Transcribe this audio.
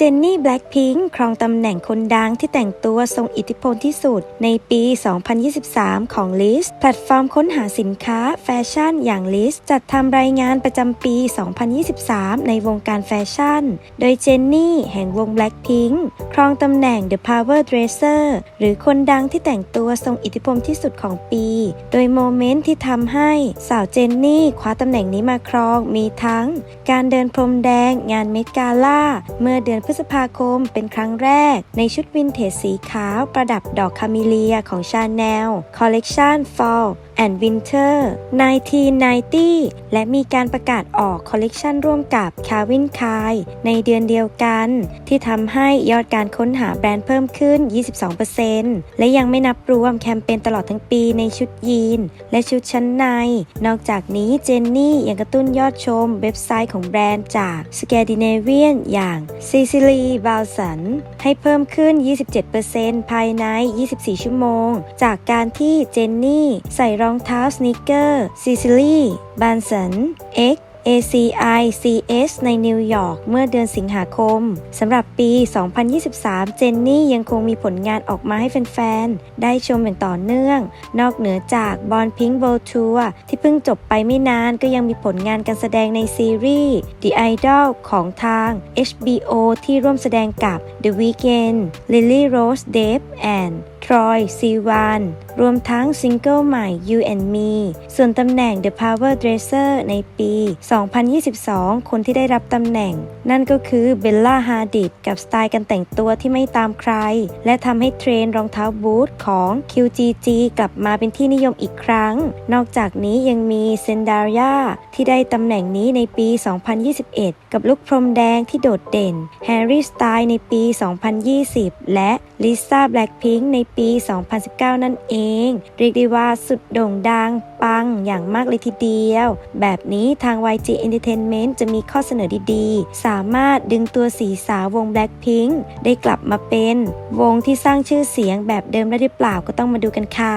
เจนนี่แบล็ k พิงค์ครองตำแหน่งคนดังที่แต่งตัวทรงอิทธิพลที่สุด ในปี 2023 ของ List แพลตฟอร์มค้นหาสินค้าแฟชั่นอย่าง List จัดทำรายงานประจำปี 2023 ในวงการแฟชั่น โดยเจนนี่แห่งวง Blackpink ครองตำแหน่ง The Power Dresser หรือคนดังที่แต่งตัวทรงอิทธิพลที่สุดของปี โดยโมเมนต์ที่ทำให้สาวเจนนี่คว้าตำแหน่งนี้มาครองมีทั้ง การเดินพรมแดงงานเมดกาล่าเมื่อเดือนพฤษภาคมเป็นครั้งแรก ในชุดวินเทจสีขาวประดับดอกคามิเลียของชาแนลคอลเลกชัน Fall and Winter 1990 และมีการประกาศออกคอลเลกชันร่วมกับ Calvin Klein ในเดือนเดียวกัน ที่ทำให้ยอดการค้นหาแบรนด์เพิ่มขึ้น 22%และยังไม่นับรวมแคมเปญตลอดทั้งปีในชุดยีน และชุดชั้นใน นอกจากนี้เจนนี่ยังกระตุ้นยอดชมเว็บไซต์ของแบรนด์จากสแกดิเนเวียนอย่างซิซิลีบาลสัน ให้เพิ่มขึ้น 27%ภายใน 24 ชั่วโมง จากการที่เจนนี่ ใส่รองเท้าสนิเกอร์ซิซิลีบานสัน X ACI ACI CS ในนิวยอร์กเมื่อเดือนสิงหาคมสำหรับปี 2023 เจนนี่ยังคงมีผลงานออกมาให้แฟนๆ ได้ชมอย่างต่อเนื่อง นอกเหนือจากบอลพิง k ์ World Tour ที่เพิ่งจบไปไม่นานก็ยังมีผลงานการแสดงในซีรีส์ The Idol ของทาง HBO ที่ร่วมแสดงกับ The Weeknd Lily Rose Depp and Troy Sivan รวมทั้งซิงเกิลใหม่ You and Me ส่วนตำแหน่ง The Power Dresser ในปี 2022 คนที่ได้รับตำแหน่ง นั่นก็คือเบลล่าฮาดิดกับสไตล์การแต่งตัวที่ไม่ตามใคร และทำให้เทรนรองเท้าบูทของ QGG กลับมาเป็นที่นิยมอีกครั้ง นอกจากนี้ยังมีเซนดาริาที่ได้ตำแหน่งนี้ในปี 2021 กับลุคพรมแดงที่โดดเด่น Harry Styles ในปี 2020 และ Lisa Blackpink ในปีปี 2019 นั่นเอง เรียกได้ว่าสุดโด่งดัง ปังอย่างมากเลยทีเดียว แบบนี้ทาง YG Entertainment จะมีข้อเสนอดีๆ สามารถดึงตัวสีสาววง Blackpink ได้กลับมาเป็น วงที่สร้างชื่อเสียงแบบเดิมได้หรือเปล่าก็ต้องมาดูกันค่ะ